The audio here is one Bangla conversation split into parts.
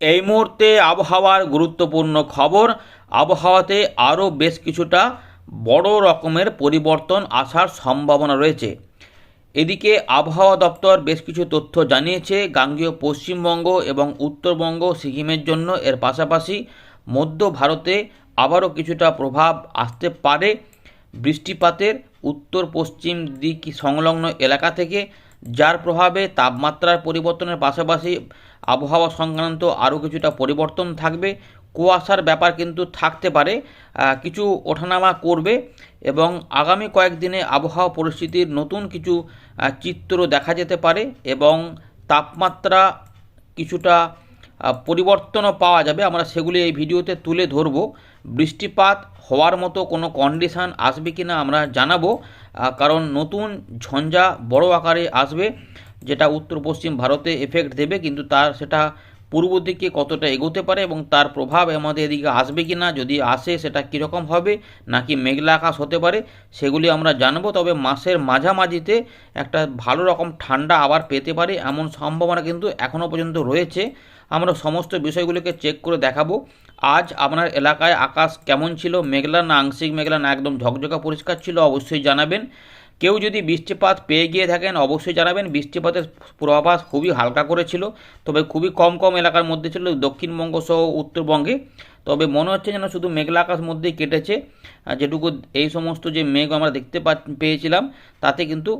এই মুহূর্তে আবহাওয়ার গুরুত্বপূর্ণ খবর, আবহাওয়াতে আরও বেশ কিছুটা বড় রকমের পরিবর্তন আসার সম্ভাবনা রয়েছে। এদিকে আবহাওয়া দপ্তর বেশ কিছু তথ্য জানিয়েছে, গাঙ্গেয় পশ্চিমবঙ্গ এবং উত্তরবঙ্গ সিকিমের জন্য এর পাশাপাশি মধ্য ভারতে আবারও কিছুটা প্রভাব আসতে পারে। বৃষ্টিপাতের উত্তর পশ্চিম দিক সংলগ্ন এলাকা থেকে, যার প্রভাবে তাপমাত্রার পরিবর্তনের পাশাপাশি আবহাওয়া সংক্রান্ত আরও কিছুটা পরিবর্তন থাকবে। কুয়াশার ব্যাপার কিন্তু থাকতে পারে কিছু ওঠানামা করবে এবং আগামী কয়েকদিনে আবহাওয়া পরিস্থিতির নতুন কিছু চিত্র দেখা যেতে পারে এবং তাপমাত্রা কিছুটা পরিবর্তনও পাওয়া যাবে। আমরা সেগুলি এই ভিডিওতে তুলে ধরব। বৃষ্টিপাত হওয়ার মতো কোনো কন্ডিশান আসবে কি না আমরা জানাব কারণ নতুন ঝঞ্ঝা বড় আকারে আসবে। যেটা উত্তর পশ্চিম ভারতে এফেক্ট দেবে, কিন্তু তার সেটা পূর্ব দিকে কতটা এগোতে পারে এবং তার প্রভাব আমাদের এদিকে আসবে কি না যদি আসে সেটা কীরকম হবে, নাকি মেঘলা আকাশ হতে পারে, সেগুলি আমরা জানব। তবে মাসের মাঝামাঝিতে একটা ভালো রকম ঠান্ডা আবার পেতে পারে, এমন সম্ভাবনা কিন্তু এখনও পর্যন্ত রয়েছে। আমরা সমস্ত বিষয়গুলোকে চেক করে দেখাবো। আজ আপনার এলাকায় আকাশ কেমন ছিল? মেঘলা না আংশিক মেঘলা না একদম ঝকঝকা পরিষ্কার ছিল? অবশ্যই জানাবেন। কেউ যদি বৃষ্টিপাত পেয়ে গিয়ে থাকেন, অবশ্যই জানাবেন। বৃষ্টিপাতের পূর্বাভাস খুবই হালকা করেছিল তবে খুবই কম কম এলাকার মধ্যে ছিল, দক্ষিণবঙ্গ সহ উত্তরবঙ্গে। তবে মনে হচ্ছে যেন শুধু মেঘলা আকাশ মধ্যেই কেটেছে। যেটুকু এই সমস্ত যে মেঘ আমরা দেখতে পেয়েছিলাম, তাতে কিন্তু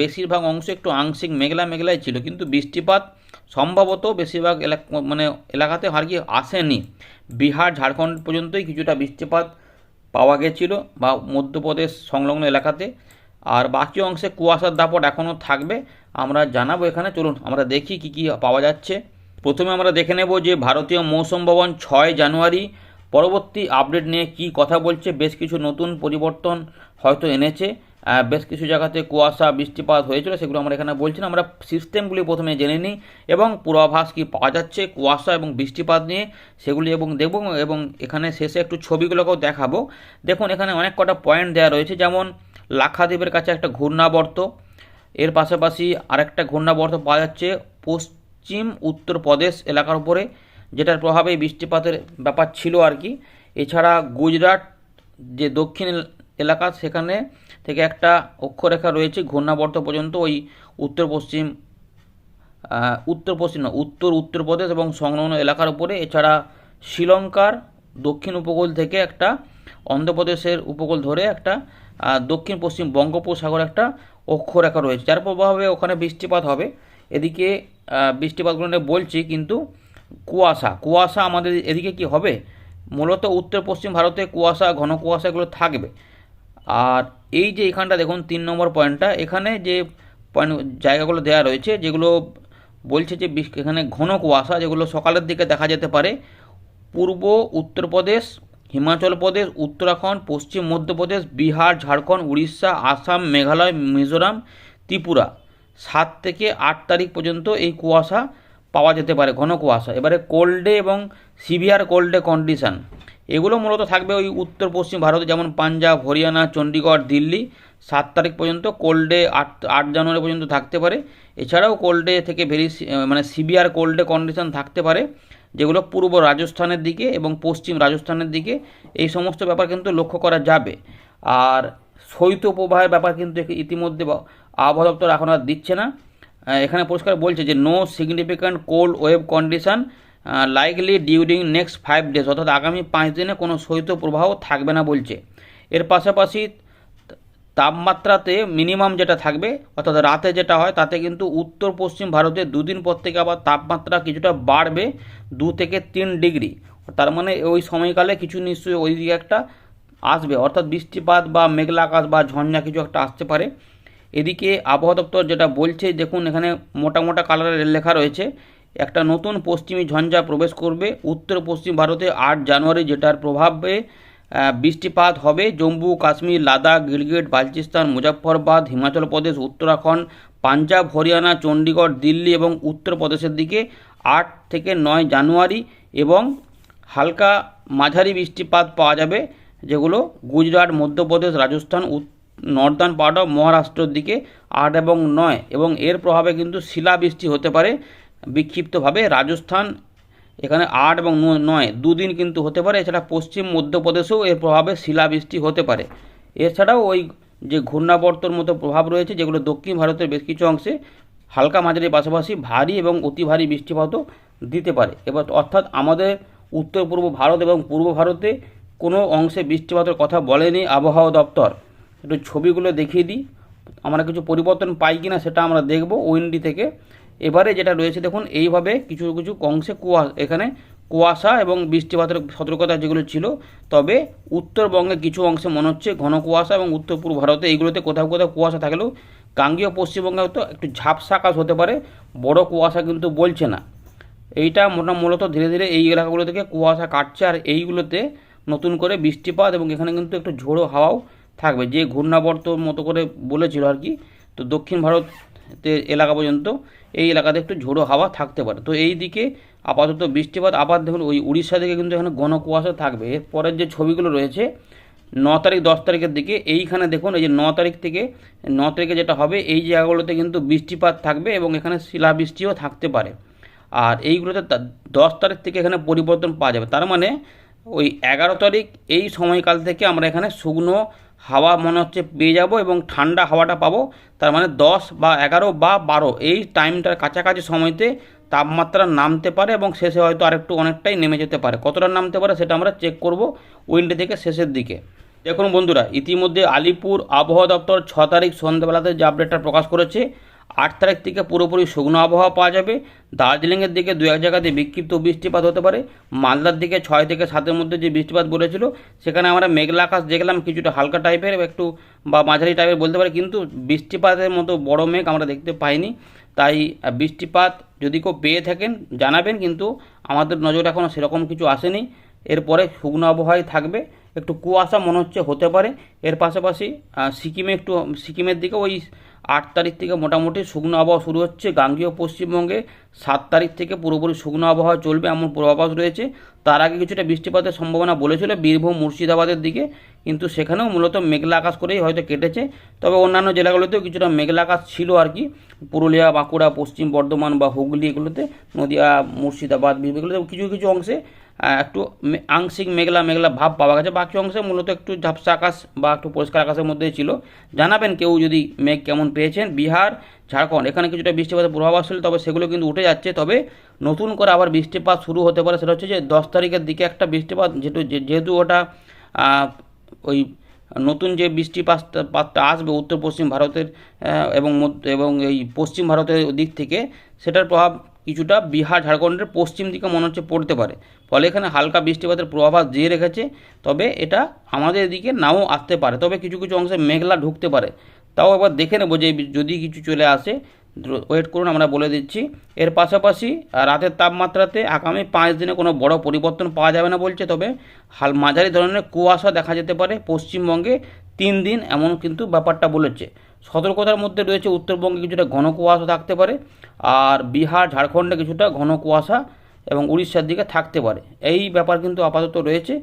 বেশিরভাগ অংশ একটু আংশিক মেঘলা মেঘলাই ছিল। কিন্তু বৃষ্টিপাত সম্ভবত বেশিরভাগ এলাকা মানে এলাকাতে আর কি আসেনি। বিহার, ঝাড়খণ্ড পর্যন্তই কিছুটা বৃষ্টিপাত পাওয়া গেছিল বা মধ্যপ্রদেশ সংলগ্ন এলাকাতে। আর বাকি অংশে কুয়াশার দাপট এখনও থাকবে, আমরা জানাব এখানে। চলুন, আমরা দেখি কি কি পাওয়া যাচ্ছে। প্রথমে আমরা দেখে নেব যে ভারতীয় মৌসুম ভবন ছয় জানুয়ারি, পরবর্তী আপডেট নিয়ে কি কথা বলছে, বেশ কিছু নতুন পরিবর্তন হয়তো এনেছে বেশ কিছু জায়গাতে কুয়াশা, বৃষ্টিপাত হয়েছিল, সেগুলো আমরা এখানে বলছি আমরা সিস্টেমগুলি প্রথমে জেনে নিই, এবং পূর্বাভাস কি পাওয়া যাচ্ছে কুয়াশা এবং বৃষ্টিপাত নিয়ে, সেগুলি এবং দেখব, এবং এখানে শেষে একটু ছবিগুলোকেও দেখাবো। দেখুন, এখানে অনেক কটা পয়েন্ট দেওয়া রয়েছে, যেমন লাক্ষাদ্বীপের কাছে একটা ঘূর্ণাবর্ত। এর পাশাপাশি আরেকটা ঘূর্ণাবর্ত পাওয়া যাচ্ছে পশ্চিম উত্তরপ্রদেশ এলাকার উপরে, যেটার প্রভাবে বৃষ্টিপাতের ব্যাপার ছিল আর কি। এছাড়া গুজরাট যে দক্ষিণ এলাকা, সেখানে থেকে একটা অক্ষরেখা রয়েছে ঘূর্ণাবর্ত পর্যন্ত। ওই উত্তর পশ্চিম উত্তর পশ্চিম উত্তর উত্তরপ্রদেশ এবং সংলগ্ন এলাকার উপরে। এছাড়া শ্রীলঙ্কার দক্ষিণ উপকূল থেকে একটা অন্ধ্রপ্রদেশের উপকূল ধরে একটা দক্ষিণ পশ্চিম বঙ্গোপসাগর একটা অক্ষরেখা রয়েছে, যার প্রভাবে ওখানে বৃষ্টিপাত হবে। এদিকে বৃষ্টিপাতগুলো বলছি, কিন্তু কুয়াশা কুয়াশা আমাদের এদিকে কি হবে? মূলত উত্তর পশ্চিম ভারতে কুয়াশা, ঘন কুয়াশা এগুলো থাকবে। আর এই যে এখানটা দেখুন, তিন নম্বর পয়েন্টটা, এখানে যে পয়েন্ট, জায়গাগুলো দেওয়া রয়েছে, যেগুলো বলছে যে এখানে ঘন কুয়াশা, যেগুলো সকালের দিকে দেখা যেতে পারে, পূর্ব উত্তরপ্রদেশ হিমাচল প্রদেশ, উত্তরাখণ্ড, পশ্চিম মধ্যপ্রদেশ, বিহার, ঝাড়খণ্ড, উড়িষ্যা, আসাম, মেঘালয়, মিজোরাম, ত্রিপুরা। সাত থেকে আট তারিখ পর্যন্ত এই কুয়াশা পাওয়া যেতে পারে, ঘন কুয়াশা। এবারে কোল্ড ডে এবং সিভিয়ার কোল্ড কন্ডিশন এগুলো মূলত থাকবে ওই উত্তর পশ্চিম ভারতে, যেমন পাঞ্জাব, হরিয়ানা চণ্ডীগড় দিল্লি। সাত তারিখ পর্যন্ত কোল্ড আট আট জানুয়ারি পর্যন্ত থাকতে পারে। এছাড়াও কোল্ড থেকে ভেরি মানে সিভিয়ার কোল্ড কন্ডিশন থাকতে পারে। যেগুলো পূর্ব রাজস্থানের দিকে এবং পশ্চিম রাজস্থানের দিকে, এই সমস্ত ব্যাপার কিন্তু লক্ষ্য করা যাবে। আর শৈত্যপ্রবাহের ব্যাপার কিন্তু ইতিমধ্যে আবহাওয়া দপ্তর এখন আর দিচ্ছে না। এখানে পরিষ্কার বলছে যে no significant cold wave condition likely during next five days অর্থাৎ আগামী পাঁচ দিনে কোনো শৈত্যপ্রবাহ থাকবে না বলছে। এর পাশাপাশি তাপমাত্রাতে মিনিমাম যেটা থাকবে, অর্থাৎ রাতে যেটা হয়, তাতে কিন্তু উত্তর পশ্চিম ভারতে দুদিন পর থেকে আবার তাপমাত্রা কিছুটা বাড়বে দু থেকে তিন ডিগ্রি। তার মানে ওই সময়কালে কিছু নিশ্চয়ই ওই দিকে একটা আসবে। অর্থাৎ বৃষ্টিপাত বা মেঘলা আকাশ বা ঝঞ্ঝা কিছু একটা আসতে পারে। এদিকে আবহাওয়া দপ্তর যেটা বলছে, দেখুন এখানে মোটা মোটা কালারের লেখা রয়েছে, একটা নতুন পশ্চিমী ঝঞ্ঝা প্রবেশ করবে। উত্তর পশ্চিম ভারতে আট জানুয়ারি যেটার প্রভাবে বৃষ্টিপাত হবে। জম্মু, কাশ্মীর, লাদাখ, গিলগিট, বালচিস্তান মুজাফরবাদ হিমাচল প্রদেশ, উত্তরাখণ্ড, পাঞ্জাব, হরিয়ানা চণ্ডীগড় দিল্লি এবং উত্তরপ্রদেশের দিকে আট থেকে নয় জানুয়ারি এবং হালকা মাঝারি বৃষ্টিপাত পাওয়া যাবে, যেগুলো Gujarat, Madhya Pradesh, Rajasthan northern part of মহারাষ্ট্রের দিকে আট এবং নয় এবং এর প্রভাবে কিন্তু শিলাবৃষ্টি হতে পারে। বিক্ষিপ্তভাবে রাজস্থান এখানে আট এবং নয়, দুদিন কিন্তু হতে পারে, এছাড়া পশ্চিম মধ্যপ্রদেশেও এর প্রভাবে শিলাবৃষ্টি হতে পারে। এছাড়াও ওই যে ঘূর্ণাবর্তর মতো প্রভাব রয়েছে, যেগুলো দক্ষিণ ভারতের বেশ কিছু অংশে হালকা মাঝারি পাশাপাশি ভারী এবং অতি ভারী বৃষ্টিপাতও দিতে পারে। এবার অর্থাৎ আমাদের উত্তর, পূর্ব ভারত এবং পূর্ব ভারতে কোনো অংশে বৃষ্টিপাতের কথা বলেনি আবহাওয়া দপ্তর। একটু ছবিগুলো দেখিয়ে দিই। আমরা কিছু পরিবর্তন পাই কিনা সেটা আমরা দেখব। ওয়েন্ডি থেকে এবারে যেটা রয়েছে, দেখুন, এইভাবে কিছু কিছু অংশে কুয়া, এখানে কুয়াশা এবং বৃষ্টিপাতের সতর্কতা যেগুলো ছিল, তবে উত্তরবঙ্গে কিছু অংশে মনে হচ্ছে ঘন কুয়াশা এবং উত্তর পূর্ব ভারতে এইগুলোতে কোথাও কোথাও কুয়াশা থাকলেও গাঙ্গীয় পশ্চিমবঙ্গে তো একটু ঝাপসা আকাশ হতে পারে, বড় কুয়াশা কিন্তু বলছে না। এইটা মোটা, মূলত ধীরে ধীরে এই এলাকাগুলো থেকে কুয়াশা কাটছে আর এইগুলোতে নতুন করে বৃষ্টিপাত এবং এখানে কিন্তু একটু ঝোড়ো হাওয়াও থাকবে। যে ঘূর্ণাবর্ত মতো করে বলেছিল আর কি, তো দক্ষিণ ভারতের এলাকা পর্যন্ত এই এলাকাতে একটু ঝোড়ো হাওয়া থাকতে পারে। তো এই দিকে আপাতত বৃষ্টিপাত আবার দেখুন ওই উড়িষ্যা দিকে কিন্তু এখানে ঘন কুয়াশা থাকবে এরপরের যে ছবিগুলো রয়েছে, ন তারিখ, দশ তারিখের দিকে এইখানে দেখুন এই যে ন তারিখ থেকে, ন তারিখে যেটা হবে, এই জায়গাগুলোতে কিন্তু বৃষ্টিপাত থাকবে এবং এখানে শিলাবৃষ্টিও থাকতে পারে। আর এইগুলোতে দশ তারিখ থেকে এখানে পরিবর্তন পাওয়া যাবে। তার মানে ওই এগারো তারিখ এই সময়কাল থেকে আমরা এখানে শুকনো হাওয়া মনে হচ্ছে পেয়ে যাব এবং ঠান্ডা হাওয়াটা পাবো। তার মানে দশ বা এগারো বা বারো এই টাইমটার কাছাকাছি সময়তে তাপমাত্রা নামতে পারে এবং শেষে হয়তো আরেকটু অনেকটাই নেমে যেতে পারে। কতটা নামতে পারে সেটা আমরা চেক করব উইন্ডে থেকে শেষের দিকে। দেখুন বন্ধুরা, ইতিমধ্যে আলিপুর আবহাওয়া দপ্তর ছ তারিখ সন্ধ্যাবেলাতে যে আপডেটটা প্রকাশ করেছে আট তারিখ থেকে পুরোপুরি শুকনো আবহাওয়া পাওয়া যাবে। দার্জিলিংয়ের দিকে দু এক জায়গাতে বিক্ষিপ্ত বৃষ্টিপাত হতে পারে। মালদার দিকে ছয় থেকে সাতের মধ্যে যে বৃষ্টিপাত বলেছিল, সেখানে আমরা মেঘলা আকাশ দেখলাম, কিছুটা হালকা টাইপের, একটু বা মাঝারি টাইপের বলতে পারি, কিন্তু বৃষ্টিপাতের মতো বড় মেঘ আমরা দেখতে পাইনি। তাই বৃষ্টিপাত যদি কেউ পেয়ে থাকেন, জানাবেন, কিন্তু আমাদের নজর এখনও সেরকম কিছু আসেনি। এরপরে শুকনো আবহাওয়ায় থাকবে। একটু কুয়াশা মনে হচ্ছে হতে পারে। এর পাশাপাশি সিকিমে একটু, সিকিমের দিকে ওই আট তারিখ থেকে মোটামুটি শুকনো আবহাওয়া শুরু হচ্ছে। গাঙ্গীয় পশ্চিমবঙ্গে সাত তারিখ থেকে পুরোপুরি শুকনো আবহাওয়া চলবে এমন পূর্বাভাস রয়েছে। তার আগে কিছুটা বৃষ্টিপাতের সম্ভাবনা বলেছিল বীরভূম, মুর্শিদাবাদের দিকে। কিন্তু সেখানেও মূলত মেঘলা আকাশ করেই হয়তো কেটেছে। তবে অন্যান্য জেলাগুলোতেও কিছুটা মেঘলা আকাশ ছিল আর কি। পুরুলিয়া, বাঁকুড়া, পশ্চিম বর্ধমান বা হুগলি এগুলোতে, নদিয়া, মুর্শিদাবাদ, বীরভূম এগুলোতে কিছু কিছু অংশে একটু আংশিক মেঘলা মেঘলা ভাব পাওয়া গেছে। বাকি অংশে মূলত একটু ঝাপসা আকাশ বা একটু পরিষ্কার আকাশের মধ্যেই ছিল। জানাবেন কেউ যদি মেঘ কেমন পেয়েছেন। বিহার, ঝাড়খণ্ড, এখানে কিছুটা বৃষ্টিপাতের পূর্বাভাস ছিল, তবে সেগুলো কিন্তু উঠে যাচ্ছে। তবে নতুন করে আবার বৃষ্টিপাত শুরু হতে পারে, সেটা হচ্ছে যে দশ তারিখের দিকে একটা বৃষ্টিপাত, যেহেতু যেহেতু ওটা ওই নতুন যে বৃষ্টিপাতটা পাতটা আসবে উত্তর পশ্চিম ভারতের এবং এবং এই পশ্চিম ভারতের দিক থেকে, সেটার প্রভাব কিছুটা বিহার, ঝাড়খণ্ডের পশ্চিম দিকে মনে হচ্ছে পড়তে পারে। ফলে এখানে হালকা বৃষ্টিপাতের পূর্বাভাস দিয়ে রেখেছে, তবে এটা আমাদের এদিকে নাও আসতে পারে। তবে কিছু কিছু অংশে মেঘলা ঢুকতে পারে। তাও একবার দেখে নেব যে যদি কিছু চলে আসে ওয়েট করুন, আমরা বলে দিচ্ছি। এর পাশাপাশি রাতের তাপমাত্রাতে আগামী পাঁচ দিনে কোনো বড় পরিবর্তন পাওয়া যাবে না বলছে, তবে হাল, মাঝারি ধরনের কুয়াশা দেখা যেতে পারে। পশ্চিমবঙ্গে তিন দিন এমন কিন্তু ব্যাপারটা বলেছে। সতর্কতার মধ্যে রয়েছে উত্তরবঙ্গে কিছুটা ঘন কুয়াশা থাকতে পারে আর বিহার, ঝাড়খণ্ডে কিছুটা ঘন কুয়াশা এবং উড়িষ্যার দিকে থাকতে পারে। এই ব্যাপার কিন্তু আপাতত রয়েছে।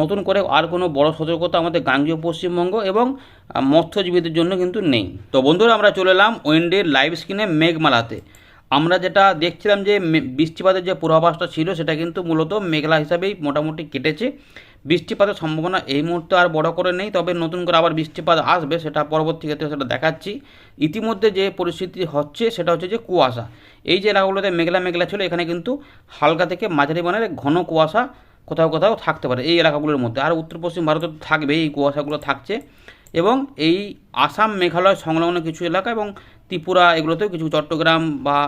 নতুন করে আর কোনো বড় সতর্কতা আমাদের গাঙ্গীয় পশ্চিমবঙ্গ এবং মৎস্যজীবীদের জন্য কিন্তু নেই। তো বন্ধুরা, আমরা চলে এলাম ওয়েন্ডের লাইভ স্ক্রিনে মেঘমালাতে। আমরা যেটা দেখছিলাম যে বৃষ্টিপাতের যে পূর্বাভাসটা ছিল, সেটা কিন্তু মূলত মেঘলা হিসাবেই মোটামুটি কেটেছে। বৃষ্টিপাতের সম্ভাবনা এই মুহূর্তে আর বড় করে নেই, তবে নতুন করে আবার বৃষ্টিপাত আসবে, সেটা পরবর্তী ক্ষেত্রে সেটা দেখাচ্ছি। ইতিমধ্যে যে পরিস্থিতি হচ্ছে, সেটা হচ্ছে যে কুয়াশা। এই যে এলাকাগুলোতে মেঘলা মেঘলা ছিল, এখানে কিন্তু হালকা থেকে মাঝারি মানের ঘন কুয়াশা কোথাও কোথাও থাকতে পারে এই এলাকাগুলোর মধ্যে। আর উত্তর পশ্চিম ভারতে থাকবে, এই কুয়াশাগুলো থাকছে। এবং এই আসাম মেঘালয় সংলগ্ন কিছু এলাকা এবং ত্রিপুরা, এগুলোতেও কিছু চট্টগ্রাম বা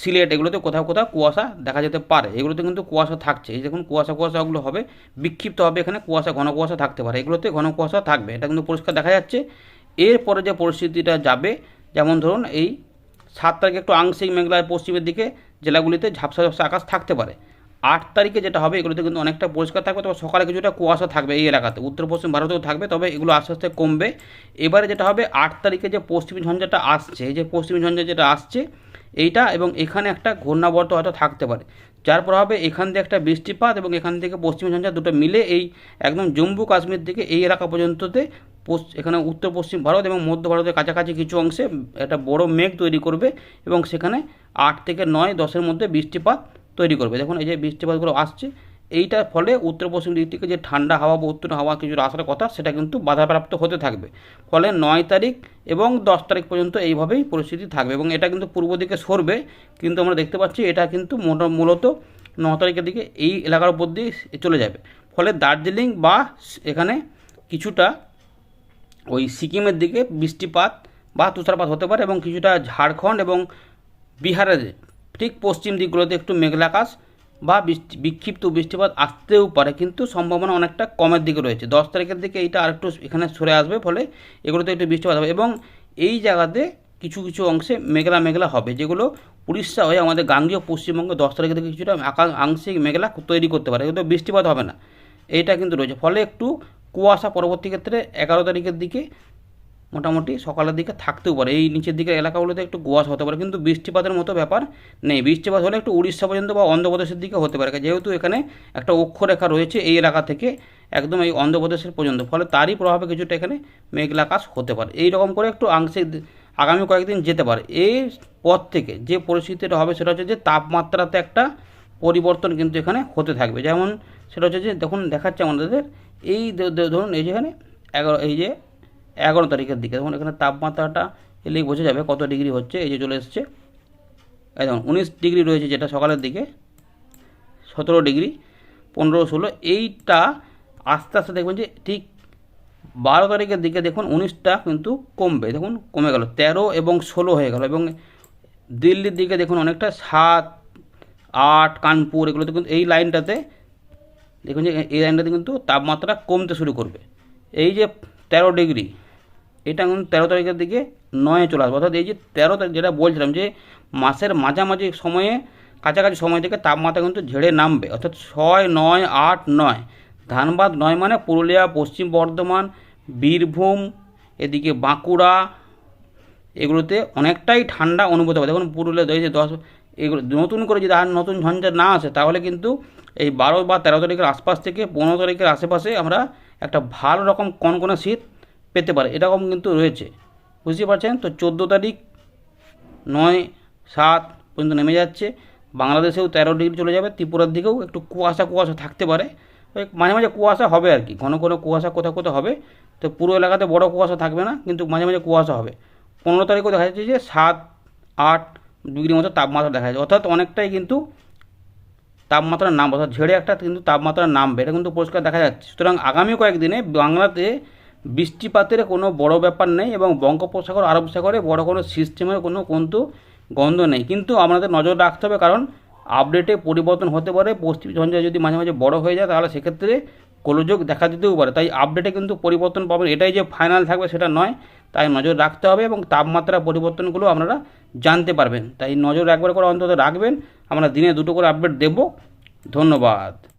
সিলেট, এগুলোতে কোথাও কোথাও কুয়াশা দেখা যেতে পারে। এগুলোতে কিন্তু কুয়াশা থাকছে। এই দেখুন, কুয়াশা কুয়াশাগুলো হবে, বিক্ষিপ্ত হবে এখানে, কুয়াশা, ঘন কুয়াশা থাকতে পারে। এগুলোতে ঘন কুয়াশা থাকবে। এটা কিন্তু পরিষ্কার দেখা যাচ্ছে। এরপরে যে পরিস্থিতিটা যাবে, যেমন ধরুন এই সাত তারিখে একটু আংশিক মেঘলায় পশ্চিমের দিকে জেলাগুলিতে ঝাপসা ঝাপসা আকাশ থাকতে পারে। আট তারিখে যেটা হবে, এগুলোতে কিন্তু অনেকটা পরিষ্কার থাকবে, তবে সকালে কিছুটা কুয়াশা থাকবে এই এলাকাতে। উত্তর পশ্চিম ভারতেও থাকবে, তবে এগুলো আস্তে আস্তে কমবে। এবারে যেটা হবে, আট তারিখে যে পশ্চিমী ঝঞ্ঝাটা আসছে, এই যে পশ্চিমী ঝঞ্ঝা যেটা আসছে এইটা এবং এখানে একটা ঘূর্ণাবর্ত হয়তো থাকতে পারে। যার প্রভাবে এখান থেকে একটা বৃষ্টিপাত এবং এখান থেকে পশ্চিম ঝঞ্ঝা দুটো মিলে এই একদম জম্মু কাশ্মীর থেকে এই এলাকা পর্যন্ততে এখানে উত্তর পশ্চিম ভারত এবং মধ্য ভারতের কাছাকাছি কিছু অংশে একটা বড় মেঘ তৈরি করবে এবং সেখানে আট থেকে নয় দশের মধ্যে বৃষ্টিপাত তৈরি করবে। দেখুন এই যে বৃষ্টিপাতগুলো আসছে এইটার ফলে উত্তর পশ্চিম দিক থেকে যে ঠান্ডা হাওয়া বা উত্তর হাওয়া কিছু আসার কথা, সেটা কিন্তু বাধাপ্রাপ্ত হতে থাকবে। ফলে নয় তারিখ এবং দশ তারিখ পর্যন্ত এইভাবেই পরিস্থিতি থাকবে এবং এটা কিন্তু পূর্ব দিকে সরবে, কিন্তু আমরা দেখতে পাচ্ছি এটা কিন্তু মূলত ন তারিখের দিকে এই এলাকার উপর দিয়ে চলে যাবে। ফলে দার্জিলিং বা এখানে কিছুটা ওই সিকিমের দিকে বৃষ্টিপাত বা তুষারপাত হতে পারে এবং কিছুটা ঝাড়খণ্ড এবং বিহারের ঠিক পশ্চিম দিকগুলোতে একটু মেঘলা আকাশ বা বৃষ্টি বিক্ষিপ্ত বৃষ্টিপাত আসতেও পারে, কিন্তু সম্ভাবনা অনেকটা কমের দিকে রয়েছে। দশ তারিখের দিকে এইটা আরেকটু এখানে সরে আসবে, ফলে এগুলোতে একটু বৃষ্টিপাত হবে। এবং এই জায়গাতে কিছু কিছু অংশে মেঘলা মেঘলা হবে, যেগুলো উড়িষ্যা হয়ে আমাদের গাঙ্গীয় পশ্চিমবঙ্গে দশ তারিখের দিকে কিছুটা আংশিক মেঘলা তৈরি করতে পারে, কিন্তু বৃষ্টিপাত হবে না। এইটা কিন্তু রয়েছে। ফলে একটু কুয়াশা পরবর্তী ক্ষেত্রে এগারো তারিখের দিকে মোটামুটি সকালের দিকে থাকতেও পারে। এই নিচের দিকের এলাকাগুলোতে একটু কুয়াশা হতে পারে, কিন্তু বৃষ্টিপাতের মতো ব্যাপার নেই। বৃষ্টিপাত হলে একটু উড়িষ্যা পর্যন্ত বা অন্ধ্রপ্রদেশের দিকে হতে পারে। যেহেতু এখানে একটা অক্ষরেখা রয়েছে এই এলাকা থেকে একদম এই অন্ধ্রপ্রদেশের পর্যন্ত, ফলে তারই প্রভাবে কিছুটা এখানে মেঘলা আকাশ হতে পারে। এই রকম করে একটু আংশিক আগামী কয়েকদিন যেতে পারে। এই পর থেকে যে পরিস্থিতিটা হবে সেটা হচ্ছে যে তাপমাত্রাতে একটা পরিবর্তন কিন্তু এখানে হতে থাকবে। যেমন সেটা হচ্ছে যে দেখুন, দেখাচ্ছে আমাদের এই ধরুন এই যেখানে এগারো এই যে এগারো তারিখের দিকে। দেখুন, এখানে তাপমাত্রাটা এলেই বোঝা যাবে কত ডিগ্রি হচ্ছে, এই যে চলে এসছে। একদম উনিশ ডিগ্রি রয়েছে যেটা সকালের দিকে, সতেরো ডিগ্রি, পনেরো, ষোলো, এইটা আস্তে আস্তে দেখবেন যে ঠিক বারো তারিখের দিকে দেখুন, উনিশটা কিন্তু কমবে। দেখুন, কমে গেল, তেরো এবং ষোলো হয়ে গেল এবং দিল্লির দিকে দেখুন অনেকটা সাত, আট, কানপুর, এগুলোতে কিন্তু এই লাইনটাতে দেখুন যে এই লাইনটাতে কিন্তু তাপমাত্রা কমতে শুরু করবে। এই যে তেরো ডিগ্রি এটা কিন্তু তেরো তারিখের দিকে নয়ে চলে আসবে। অর্থাৎ এই যে তেরো তারিখ যেটা বলছিলাম যে মাসের মাঝামাঝি সময়ে, কাছাকাছি সময় থেকে তাপমাত্রা কিন্তু ঝেড়ে নামবে। অর্থাৎ ছয়, নয়, আট, নয়। ধানবাদ নয় মানে পুরুলিয়া, পশ্চিম বর্ধমান, বীরভূম, এদিকে বাঁকুড়া, এগুলোতে অনেকটাই ঠান্ডা অনুভূত হবে। দেখুন পুরুলিয়া দশ, এগুলো নতুন করে যদি আর নতুন ঝঞ্ঝা না আসে, তাহলে কিন্তু এই বারো বা তেরো তারিখের আশপাশ থেকে পনেরো তারিখের আশেপাশে আমরা একটা ভালো রকম কনকনে শীত পেতে পারি, এরকম কিন্তু রয়েছে। বুঝতে পারছেন? তো চোদ্দ তারিখ নয় সাত পর্যন্ত নেমে যাচ্ছে। বাংলাদেশেও তেরো ডিগ্রি চলে যাবে, ত্রিপুরার দিকেও একটু কুয়াশা কুয়াশা থাকতে পারে। মাঝে মাঝে কুয়াশা হবে আর কি, ঘন ঘন কুয়াশা কোথাও কোথাও হবে, তো পুরো এলাকাতে বড় কুয়াশা থাকবে না, কিন্তু মাঝে মাঝে কুয়াশা হবে। পনেরো তারিখও দেখা যাচ্ছে যে সাত আট ডিগ্রির মতো তাপমাত্রা দেখা যাচ্ছে। অর্থাৎ অনেকটাই কিন্তু তাপমাত্রা নাম, অর্থাৎ ঝেড়ে একটা কিন্তু তাপমাত্রা নামবে এটা কিন্তু পরিষ্কার দেখা যাচ্ছে। সুতরাং আগামী কয়েকদিনে বাংলাতে বৃষ্টিপাতের কোনো বড় ব্যাপার নেই এবং বঙ্গোপসাগর, আরব সাগরে বড় কোনো সিস্টেমের কোনো কিন্তু গন্ধ নেই। কিন্তু আমাদের নজর রাখতে হবে কারণ আপডেটে পরিবর্তন হতে পারে, পশ্চিম ঝঞ্ঝা যদি মাঝে মাঝে বড় হয়ে যায় তাহলে সেক্ষেত্রে গোলযোগ দেখা দিতেও পারে। তাই আপডেটে কিন্তু পরিবর্তন পাবেন, এটাই যে ফাইনাল থাকবে সেটা নয়। তাই নজর রাখতে হবে এবং তাপমাত্রা পরিবর্তনগুলো আপনারা জানতে পারবেন। তাই নজর একবার করে অন্তত রাখবেন। আমরা দিনে দুটো করে আপডেট দেব। ধন্যবাদ।